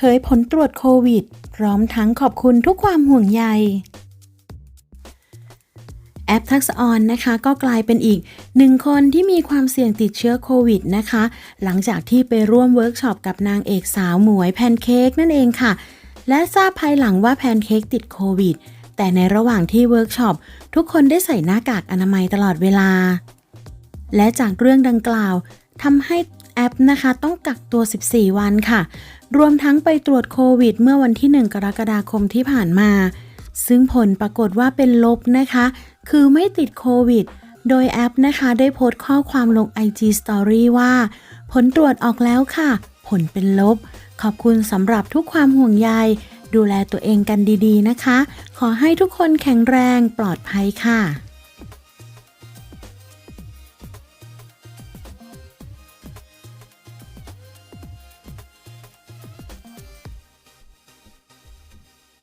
เผยผลตรวจโควิด พร้อมทั้งขอบคุณทุกความห่วงใยแอปทักษออนนะคะก็กลายเป็นอีกหนึ่งคนที่มีความเสี่ยงติดเชื้อโควิดนะคะ หลังจากที่ไปร่วมเวิร์กช็อปกับนางเอกสาวหมวยแพนเค้กนั่นเองค่ะ และทราบภายหลังว่าแพนเค้กติดโควิด แต่ในระหว่างที่เวิร์กช็อปทุกคนได้ใส่หน้ากากอนามัยตลอดเวลา และจากเรื่องดังกล่าวทำให้แอปนะคะต้องกักตัว 14 วันค่ะ รวมทั้งไปตรวจโควิด เมื่อวันที่ 1 กรกฎาคมที่ผ่านมา ซึ่งผลปรากฏว่าเป็นลบนะคะ คือไม่ติดโควิด โดยแอปนะคะได้โพสต์ข้อความลง IG Story ว่า ผลตรวจออกแล้วค่ะ ผลเป็นลบ ขอบคุณสำหรับทุกความห่วงใย ดูแลตัวเองกันดีๆนะคะ ขอให้ทุกคนแข็งแรงปลอดภัยค่ะ